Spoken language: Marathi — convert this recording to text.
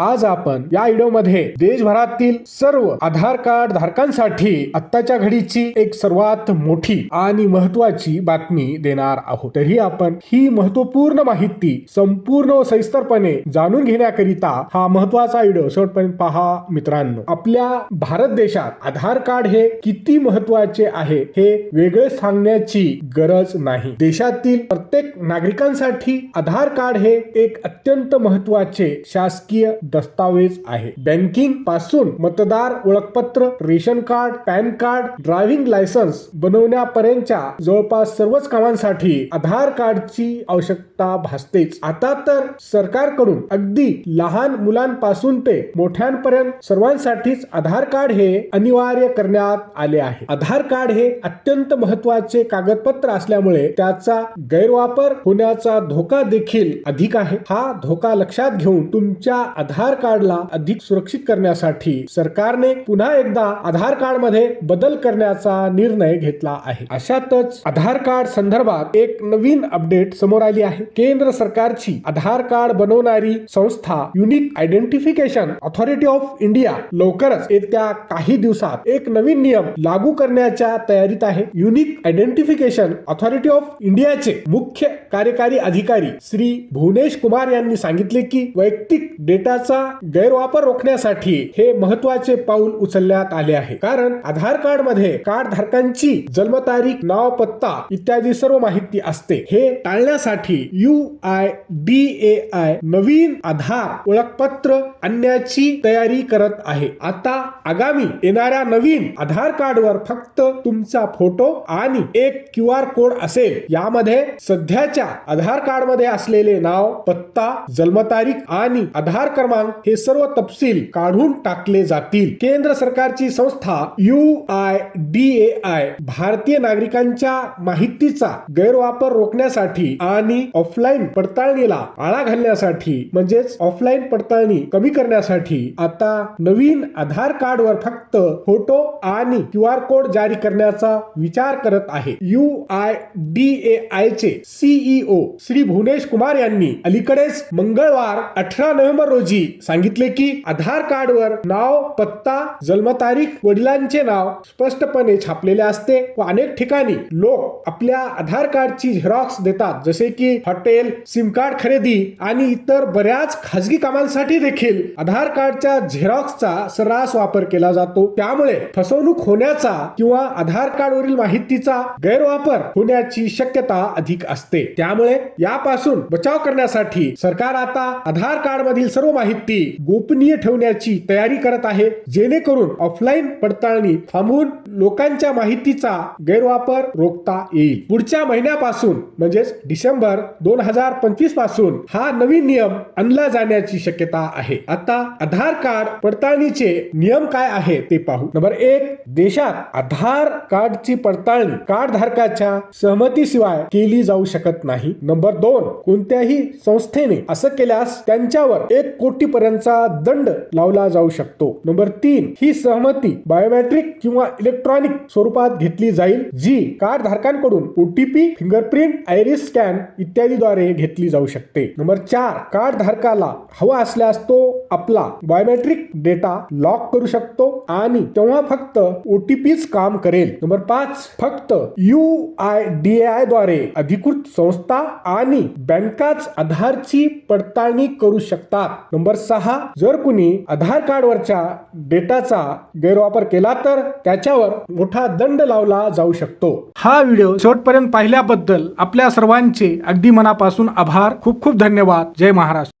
आज आपण या व्हिडिओमध्ये देशभरातील सर्व आधार कार्ड धारकांसाठी आत्ताच्या घडीची एक सर्वात मोठी आणि महत्वाची बातमी देणार आहोत. तरी आपण ही महत्त्वपूर्ण माहिती संपूर्ण व सविस्तरपणे जाणून घेण्याकरिता हा महत्त्वाचा व्हिडिओ शेवटपर्यंत पहा मित्रांनो. आपल्या भारत देशात आधार कार्ड हे किती महत्त्वाचे आहे हे वेगळे सांगण्याची गरज नाही. देशातील प्रत्येक नागरिकांसाठी आधार कार्ड हे एक अत्यंत महत्त्वाचे शासकीय दस्तावेज आहे. बँकिंगपासून मतदार ओळखपत्र ration card PAN card driving licence बनवण्यापर्यंतच्या जवळपास सर्वच कामांसाठी आधार कार्डची आवश्यकता भासतेच. आता तर सरकारकडून अगदी लहान मुलांपासून ते मोठ्यांपर्यंत सर्वांसाठीच आधार कार्ड हे अनिवार्य करण्यात आले आहे. आधार कार्ड हे अत्यंत महत्त्वाचे कागदपत्र असल्यामुळे त्याचा गैरवापर होण्याचा धोका देखील अधिक आहे. हा धोका लक्षात घेऊन तुमच्या आधार आधार कार्डला अधिक सुरक्षित करण्यासाठी सरकारने पुन्हा एकदा आधार कार्डमध्ये बदल करण्याचा निर्णय घेतला आहे. अशातच आधार कार्ड संदर्भात एक नवीन अपडेट समोर आली आहे. केंद्र सरकारची आधार कार्ड बनवणारी संस्था unique identification authority of India लवकरच येत्या काही दिवसात एक नवीन नियम लागू करण्याच्या तयारीत आहे. युनिक आयडेंटिफिकेशन ऑथॉरिटी ऑफ इंडियाचे मुख्य कार्यकारी अधिकारी श्री भुवनेश कुमार यांनी सांगितले की वैयक्तिक डेटा डेटाचा गैरवापर रोखण्यासाठी हे महत्त्वाचे पाऊल उचलण्यात आले आहे. कारण आधार कार्डमध्ये कार्ड धारकांची जन्मतारीख नाव पत्ता इत्यादी सर्व माहिती असते. हे टाळण्यासाठी U I D A I नवीन आधार ओळखपत्र आणण्याची तयारी करत आहे. आता आगामी येणाऱ्या नवीन आधार कार्डवर फक्त तुमचा फोटो आणि एक क्यू आर कोड असेल. यामध्ये सध्याच्या आधार कार्डमध्ये असलेले नाव पत्ता जन्मतारीख आणि आधार क्रमांक हे सर्व तपशील काढून टाकले जातील. केंद्र सरकारची संस्था U I D A I भारतीय नागरिकांच्या माहितीचा गैरवापर रोखण्यासाठी आणि ऑफलाईन पडताळणीला आळा घालण्यासाठी म्हणजेच ऑफलाईन पडताळणी कमी करण्यासाठी आता नवीन आधार कार्डवर फक्त फोटो आणि क्यू आर कोड जारी करण्याचा विचार करत आहे. U I D A I चे सीईओ श्री भुवनेश कुमार यांनी अलीकडेच मंगळवार अठरा नोव्हेंबर रोजी सांगितले की आधार कार्डवर नाव पत्ता जन्मतारीख वडिलांचे नाव स्पष्टपणे छापलेले असते व अनेक ठिकाणी लोक आपल्या आधार कार्डची झेरॉक्स देतात जसे की हॉटेल सिम कार्ड खरेदी आणि इतर बऱ्याच खाजगी कामांसाठी देखील आधार कार्डच्या झेरॉक्सचा सर्रास वापर केला जातो. त्यामुळे फसवणूक होण्याचा किंवा आधार कार्डवरील माहितीचा गैरवापर होण्याची शक्यता अधिक असते. त्यामुळे यापासून बचाव करण्यासाठी सरकार आता आधार कार्ड मधील सर्व माहिती गोपनीय ठेवण्याची तयारी करत आहे. जेणेकरून ऑफलाईन पडताळणी थांबवून लोकांच्या माहितीचा गैरवापर रोखता येईल. पुढच्या महिन्यापासून म्हणजेच डिसेंबर दोन हजार पंचवीसपासून हा नवीन नियम आणला जाण्याची शक्यता आहे. आता आधार कार्ड पडताळणीचे नियम काय आहे ते पाहू. नंबर एक देशात आधार कार्डची पडताळणी कार्ड धारकाच्या सहमतीशिवाय केली जाऊ शकत नाही. नंबर दोन कोणत्याही संस्थेने असं केल्यास त्यांच्यावर एक कोटी कोटीपर्यंतचा दंड लावला जाऊ शकतो. नंबर तीन ही सहमती बायोमेट्रिक किंवा इलेक्ट्रॉनिक स्वरूपात घेतली जाईल जी कार्ड धारकांकडून ओटीपी फिंगरप्रिंट आयरिस स्कॅन इत्यादीद्वारे घेतली जाऊ शकते. नंबर चार कार्ड धारकाला हवा असल्यास तो आपला बायोमेट्रिक डेटा लॉक करू शकतो आणि तेव्हा फक्त ओटीपीच काम करेल. नंबर पाच फक्त यू आय डी आयद्वारे अधिकृत संस्था आणि बँकाच आधारची पडताळणी करू शकतात. नंबर सहा जर कुणी आधार कार्ड वरच्या डेटाचा गैरवापर केला तर त्याच्यावर मोठा दंड लावला जाऊ शकतो. हा व्हिडिओ शेवटपर्यंत पाहिल्याबद्दल आपल्या सर्वांचे अगदी मनापासून आभार. खूप खूप धन्यवाद. जय महाराष्ट्र.